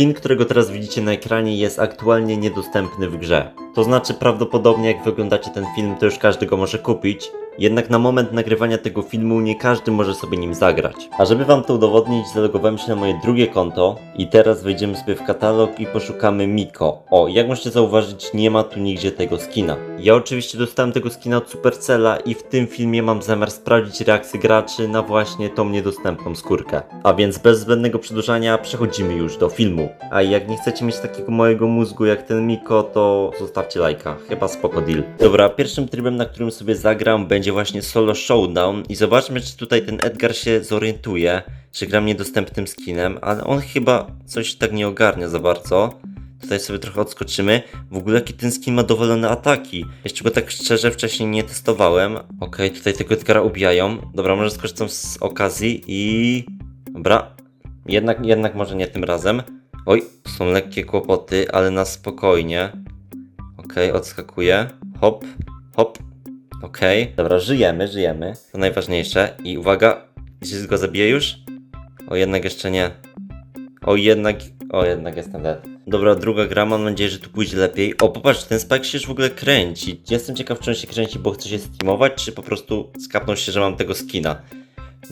Skin, którego teraz widzicie na ekranie jest aktualnie niedostępny w grze. To znaczy prawdopodobnie jak wyglądacie ten film to już każdy go może kupić, jednak na moment nagrywania tego filmu nie każdy może sobie nim zagrać. A żeby wam to udowodnić, zalogowałem się na moje drugie konto i teraz wejdziemy sobie w katalog i poszukamy Miko. O, jak możecie zauważyć, nie ma tu nigdzie tego skina. Ja oczywiście dostałem tego skina od Supercella i w tym filmie mam zamiar sprawdzić reakcję graczy na właśnie tą niedostępną skórkę. A więc bez zbędnego przedłużania przechodzimy już do filmu. A jak nie chcecie mieć takiego małego mózgu jak ten Miko, to zostawcie lajka. Chyba spoko deal. Dobra, pierwszym trybem, na którym sobie zagram będzie właśnie solo showdown i zobaczmy czy tutaj ten Edgar się zorientuje, że gram niedostępnym skinem, ale on chyba coś tak nie ogarnia za bardzo. Tutaj sobie trochę odskoczymy. W ogóle jaki ten skin ma dowolone ataki. Jeszcze go tak szczerze wcześniej nie testowałem. Okej, tutaj tego Edgara ubijają. Dobra, może skorzystam z okazji i... Dobra. Jednak, jednak może nie tym razem. Oj, są lekkie kłopoty, ale na spokojnie. Okej, odskakuję. Hop, hop. Okej, dobra, żyjemy, żyjemy. To najważniejsze. I uwaga, czy go zabiję już? O, jednak jeszcze nie. O, jednak, o, jednak jestem dead. Dobra, druga gra, mam nadzieję, że tu pójdzie lepiej. O, popatrz, ten Spike się już w ogóle kręci. Jestem ciekaw, czy on się kręci, bo chce się streamować, czy po prostu skapnął się, że mam tego skina.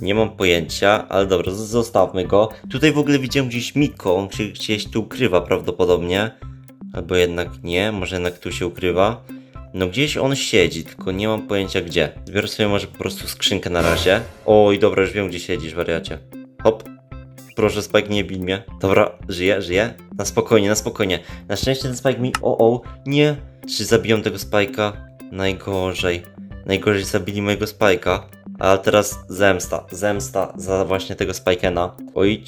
Nie mam pojęcia, ale dobra, zostawmy go. Tutaj w ogóle widziałem gdzieś Miko, on się gdzieś tu ukrywa prawdopodobnie. Albo jednak nie, może jednak tu się ukrywa. No gdzieś on siedzi, tylko nie mam pojęcia gdzie. Zbiorę sobie może po prostu skrzynkę na razie. Oj, dobra, już wiem gdzie siedzisz, wariacie. Hop. Proszę, Spike, nie bij mnie. Dobra, żyje, żyje. Na spokojnie, na spokojnie. Na szczęście ten Spike mi... O, o, nie. Czy zabiją tego Spike'a? Najgorzej. Najgorzej zabili mojego Spike'a. Ale teraz zemsta. Zemsta za właśnie tego Spike'ena. Oj,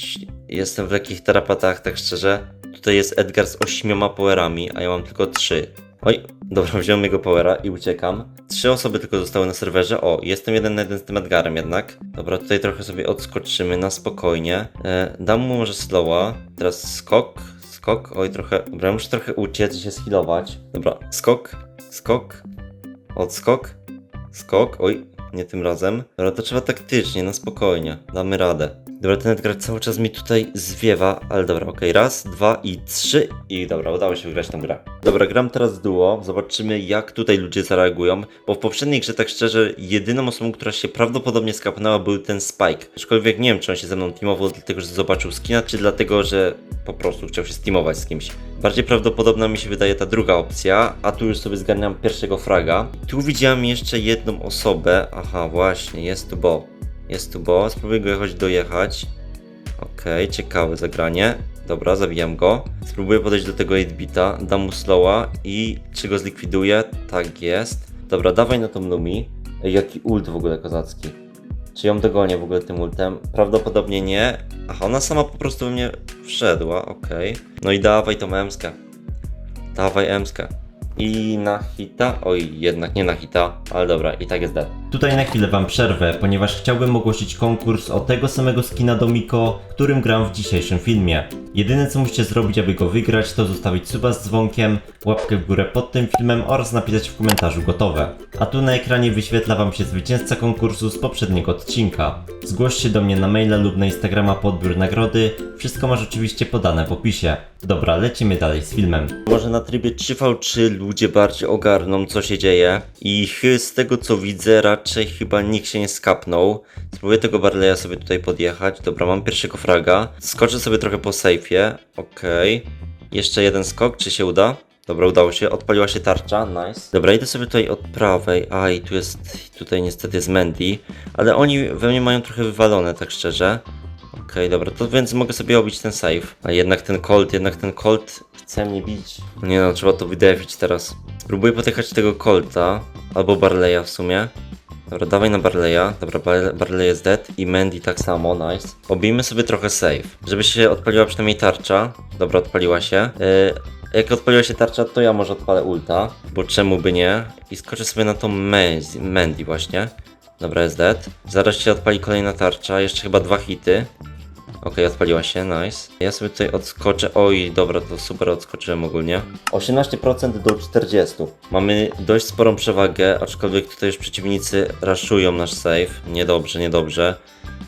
jestem w lekkich tarapatach, tak szczerze. Tutaj jest Edgar z ośmioma powerami, a ja mam tylko trzy. Oj, dobra, wziąłem jego powera i uciekam. Trzy osoby tylko zostały na serwerze. O, jestem jeden na jeden z tym Edgarem jednak. Dobra, tutaj trochę sobie odskoczymy na spokojnie. E, dam mu może slowa. Teraz skok, skok. Oj, trochę. Dobra, muszę trochę uciec i się schilować. Dobra, skok, skok, odskok, skok. Oj, nie tym razem. Dobra, to trzeba taktycznie, na spokojnie. Damy radę. Dobra, ten Edgar cały czas mi tutaj zwiewa, ale dobra, okej, raz, dwa i trzy i dobra, udało się wygrać tę grę. Dobra, gram teraz duo, zobaczymy jak tutaj ludzie zareagują, bo w poprzedniej grze, tak szczerze, jedyną osobą, która się prawdopodobnie skapnęła był ten Spike. Aczkolwiek nie wiem, czy on się ze mną teamował dlatego, że zobaczył skina, czy dlatego, że po prostu chciał się steamować z kimś. Bardziej prawdopodobna mi się wydaje ta druga opcja, a tu już sobie zgarniam pierwszego fraga. Tu widziałem jeszcze jedną osobę, aha, właśnie, jest tu Bo. Jest tu Bo, spróbuję go jakoś dojechać. Okej, ciekawe zagranie. Dobra, zabijam go. Spróbuję podejść do tego 8-bita, dam mu slowa i czy go zlikwiduję? Tak jest. Dobra, dawaj na tą Lumi. Ej, jaki ult w ogóle kozacki. Czy ją dogonię w ogóle tym ultem? Prawdopodobnie nie. Aha, ona sama po prostu we mnie wszedła, okej. No i dawaj tą emskę. Dawaj emskę. I na hita? Oj, jednak nie na hita, ale dobra, i tak jest dead. Tutaj na chwilę wam przerwę, ponieważ chciałbym ogłosić konkurs o tego samego skina do Miko, którym gram w dzisiejszym filmie. Jedyne co musicie zrobić, aby go wygrać, to zostawić suba z dzwonkiem, łapkę w górę pod tym filmem oraz napisać w komentarzu gotowe. A tu na ekranie wyświetla wam się zwycięzca konkursu z poprzedniego odcinka. Zgłoś się do mnie na maila lub na Instagrama po odbiór nagrody, wszystko masz oczywiście podane w opisie. Dobra, lecimy dalej z filmem. Może na trybie 3v3 ludzie bardziej ogarną co się dzieje i z tego co widzę raczej chyba nikt się nie skapnął. Spróbuję tego Barleya sobie tutaj podjechać. Dobra, mam pierwszego fraga. Skoczę sobie trochę po sejfie. Okej. Jeszcze jeden skok, czy się uda? Dobra, udało się. Odpaliła się tarcza, nice. Dobra, idę sobie tutaj od prawej. Aj, tu jest, tutaj niestety jest Mandy. Ale oni we mnie mają trochę wywalone, tak szczerze. Okej, dobra, to więc mogę sobie obić ten save. A jednak ten Colt, jednak ten Colt chce mnie bić. Nie no, trzeba to wydefić teraz. Spróbuję potykać tego Colta, albo Barleya w sumie. Dobra, dawaj na Barleya. Dobra, Bar- Barley jest dead i Mandy tak samo, nice. Obijmy sobie trochę save, żeby się odpaliła przynajmniej tarcza. Dobra, odpaliła się. Yy, jak odpaliła się tarcza, to ja może odpalę ulta, bo czemu by nie? I skoczę sobie na tą Mandy właśnie. Dobra, jest dead. Zaraz się odpali kolejna tarcza, jeszcze chyba dwa hity. Okej, odpaliła się, nice. Ja sobie tutaj odskoczę. Oj, dobra, to super odskoczyłem ogólnie. 18% do 40%. Mamy dość sporą przewagę, aczkolwiek tutaj już przeciwnicy raszują nasz save. Niedobrze, niedobrze.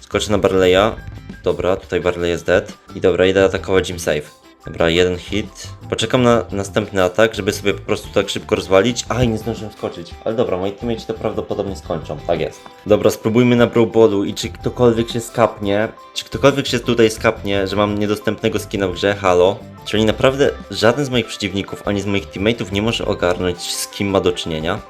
Skoczę na Barleya. Dobra, tutaj Barley jest dead. I dobra, idę atakować im save. Dobra, jeden hit. Poczekam na następny atak, żeby sobie po prostu tak szybko rozwalić. Aj, nie zdążyłem skoczyć. Ale dobra, moi teammates to prawdopodobnie skończą. Tak jest. Dobra, spróbujmy na Brawl Ballu i czy ktokolwiek się skapnie, czy ktokolwiek się tutaj skapnie, że mam niedostępnego skina w grze, halo. Czyli naprawdę żaden z moich przeciwników, ani z moich teammateów nie może ogarnąć z kim ma do czynienia.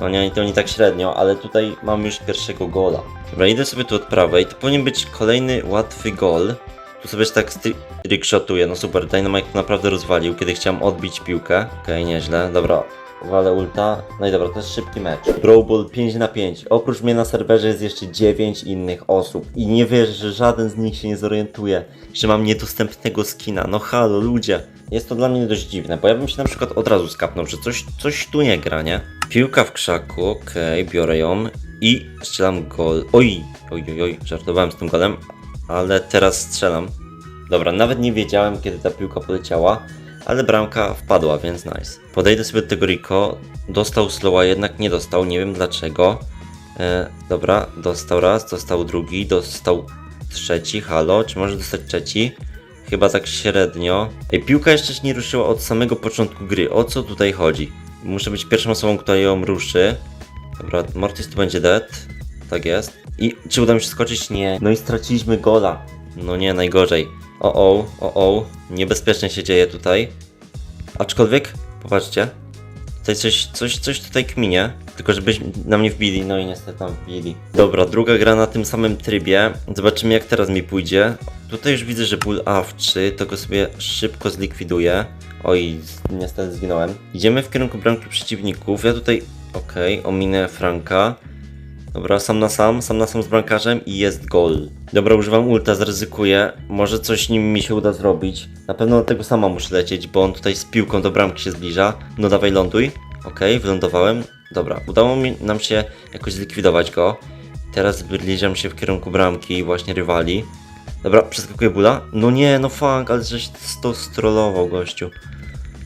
No nie, to nie tak średnio, ale tutaj mam już pierwszego gola. Dobra, idę sobie tu od prawej, to powinien być kolejny łatwy gol. Tu sobie tak trickshotuję, no super, Dynamite naprawdę rozwalił, kiedy chciałem odbić piłkę. Okej, nieźle, dobra, walę ulta. No i dobra, to jest szybki mecz. Brawl Ball 5 na 5. Oprócz mnie na serwerze jest jeszcze 9 innych osób. I nie wierzę, że żaden z nich się nie zorientuje, że mam niedostępnego skina. No halo, ludzie. Jest to dla mnie dość dziwne, bo ja bym się na przykład od razu skapnął, że coś, coś tu nie gra, nie? Piłka w krzaku, okej, biorę ją i strzelam gol. Oj, oj, oj, oj, żartowałem z tym golem, ale teraz strzelam. Dobra, nawet nie wiedziałem, kiedy ta piłka poleciała, ale bramka wpadła, więc nice. Podejdę sobie do tego Rico. Dostał slowa, jednak nie dostał, nie wiem dlaczego. E, dobra, dostał raz, dostał drugi, dostał trzeci, halo, czy może dostać trzeci? Chyba tak średnio. Ej, piłka jeszcze się nie ruszyła od samego początku gry. O co tutaj chodzi? Muszę być pierwszą osobą, która ją ruszy. Dobra, Mortis tu będzie dead. Tak jest. I czy uda mi się skoczyć? Nie. No i straciliśmy gola. No nie, najgorzej. O, o, o, o. Niebezpiecznie się dzieje tutaj. Aczkolwiek, popatrzcie. Tutaj coś, coś, coś tutaj kminie. Tylko żebyś na mnie wbili, no i niestety tam wbili. Dobra, druga gra na tym samym trybie. Zobaczymy jak teraz mi pójdzie. Tutaj już widzę, że ból awczy, to go sobie szybko zlikwiduję. Oj, niestety zginąłem. Idziemy w kierunku bramki przeciwników. Ja tutaj, okej, ominę Franka. Dobra, sam na sam, sam na sam z bramkarzem i jest gol. Dobra, używam ulta, zaryzykuję. Może coś nim mi się uda zrobić. Na pewno do tego sama muszę lecieć, bo on tutaj z piłką do bramki się zbliża. No dawaj, ląduj. Okej, wylądowałem. Dobra, udało mi nam się jakoś zlikwidować go. Teraz zbliżam się w kierunku bramki właśnie rywali. Dobra, przeskakuję bula. No nie, no funk, ale żeś to strollował gościu.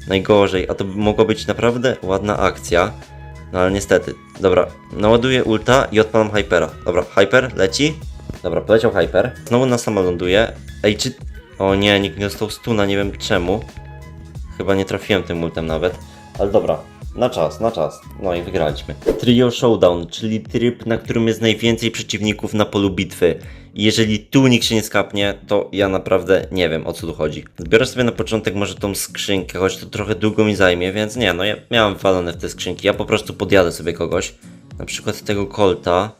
Najgorzej, a to mogła być naprawdę ładna akcja. No ale niestety. Dobra, naładuję ulta i odpalam Hypera. Dobra, Hyper leci. Dobra, poleciał Hyper. Znowu na sama ląduje. Ej, czy... O nie, nikt nie dostał stuna, nie wiem czemu. Chyba nie trafiłem tym ultem nawet. Ale dobra, na czas, na czas. No i wygraliśmy. Trio Showdown, czyli tryb, na którym jest najwięcej przeciwników na polu bitwy. Jeżeli tu nikt się nie skapnie, to ja naprawdę nie wiem o co tu chodzi. Zbiorę sobie na początek może tą skrzynkę, choć to trochę długo mi zajmie, więc nie, no ja miałem walone w te skrzynki. Ja po prostu podjadę sobie kogoś. Na przykład tego Colta.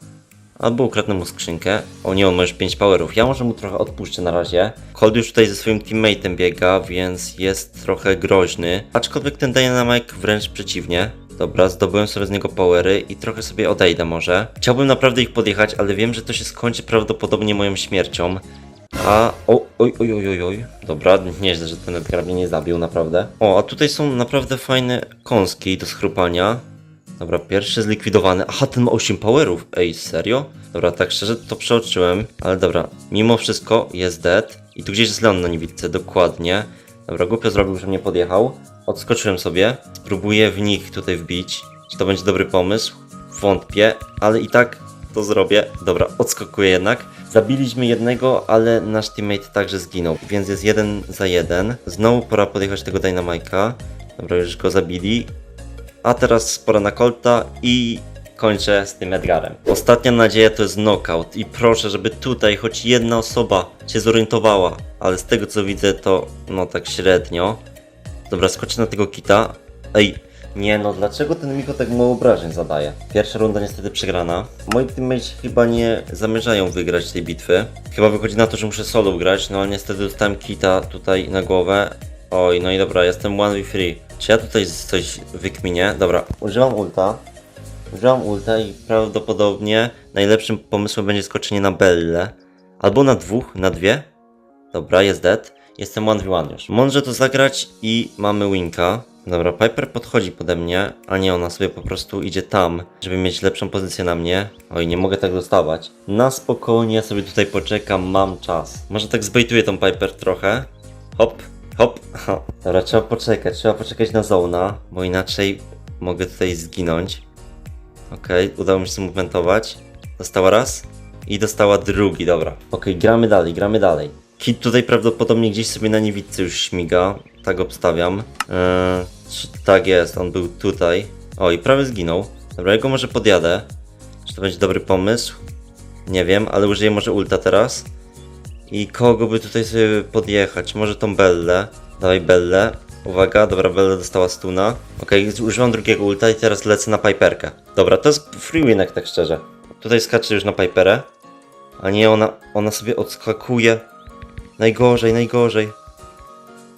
Albo ukradnę mu skrzynkę. O nie, on ma już 5 powerów. Ja może mu trochę odpuszczę na razie. Cold już tutaj ze swoim teammate'em biega, więc jest trochę groźny. Aczkolwiek ten Dynamite wręcz przeciwnie. Dobra, zdobyłem sobie z niego powery i trochę sobie odejdę może. Chciałbym naprawdę ich podjechać, ale wiem, że to się skończy prawdopodobnie moją śmiercią. A, o, oj, oj, oj, oj, oj. Dobra, nieźle, że ten Edgar mnie nie zabił, naprawdę. O, a tutaj są naprawdę fajne kąski do schrupania. Dobra, pierwszy zlikwidowany. Aha, ten ma 8 powerów. Ej, serio? Dobra, tak szczerze to przeoczyłem, ale dobra. Mimo wszystko jest dead. I tu gdzieś jest Leon na niewidce, dokładnie. Dobra, głupio zrobił, że mnie podjechał. Odskoczyłem sobie. Spróbuję w nich tutaj wbić. Czy to będzie dobry pomysł? Wątpię, ale i tak to zrobię. Dobra, odskakuję jednak. Zabiliśmy jednego, ale nasz teammate także zginął, więc jest jeden za jeden. Znowu pora podjechać tego Dynamike'a. Dobra, już go zabili. A teraz pora na Colta i kończę z tym Edgarem. Ostatnia nadzieja to jest knockout i proszę, żeby tutaj choć jedna osoba się zorientowała, ale z tego co widzę to no tak średnio. Dobra, skoczę na tego kita. Ej, nie no, dlaczego ten Miko tak mało obrażeń zadaje? Pierwsza runda niestety przegrana. Moi teammates chyba nie zamierzają wygrać tej bitwy. Chyba wychodzi na to, że muszę solo grać, no ale niestety dostałem kita tutaj na głowę. Oj, no i dobra, jestem 1v3. Czy ja tutaj coś wykminię? Dobra, używam ulta. Używam ulta i prawdopodobnie najlepszym pomysłem będzie skoczenie na Belle. Albo na dwóch, na dwie. Dobra, jest dead. Jestem 1v1 już. Mądrze to zagrać i mamy winka. Dobra, Piper podchodzi pode mnie, a nie ona sobie po prostu idzie tam, żeby mieć lepszą pozycję na mnie. Oj, nie mogę tak dostawać. Na spokojnie sobie tutaj poczekam, mam czas. Może tak zbejtuję tą Piper trochę. Hop, hop. Dobra, trzeba poczekać, trzeba poczekać na zona, bo inaczej mogę tutaj zginąć. Okej, udało mi się zmomentować. Dostała raz i dostała drugi, dobra. Okej, gramy dalej, gramy dalej. Kit tutaj prawdopodobnie gdzieś sobie na niewidce już śmiga. Tak obstawiam. Eee, tak jest, on był tutaj. O, i prawie zginął. Dobra, jego może podjadę. Czy to będzie dobry pomysł? Nie wiem, ale użyję może ulta teraz. I kogo by tutaj sobie podjechać? Może tą Bellę. Dawaj Bellę. Uwaga, dobra, Bella dostała stuna. Okej, używam drugiego ulta i teraz lecę na Piperkę. Dobra, to jest free winek, tak szczerze. Tutaj skaczę już na Piperę. A nie, ona, ona sobie odskakuje. Najgorzej, najgorzej.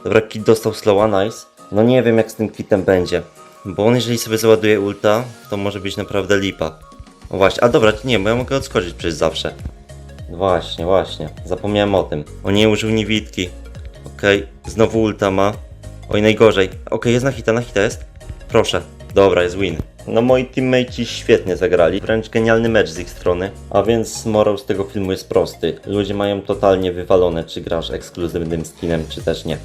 Dobra, kit dostał slowa, nice. No nie wiem jak z tym kitem będzie. Bo on jeżeli sobie załaduje ulta, to może być naprawdę lipa. O właśnie, a dobra, nie, bo ja mogę odskoczyć przecież zawsze. Właśnie, właśnie. Zapomniałem o tym. O nie, użył niewidki. Okej, znowu ulta ma. Oj, najgorzej. Okej, jest na hita, na hita jest. Proszę. Dobra, jest win. No moi teammateci świetnie zagrali, wręcz genialny mecz z ich strony. A więc morał z tego filmu jest prosty. Ludzie mają totalnie wywalone, czy grasz ekskluzywnym skinem, czy też nie.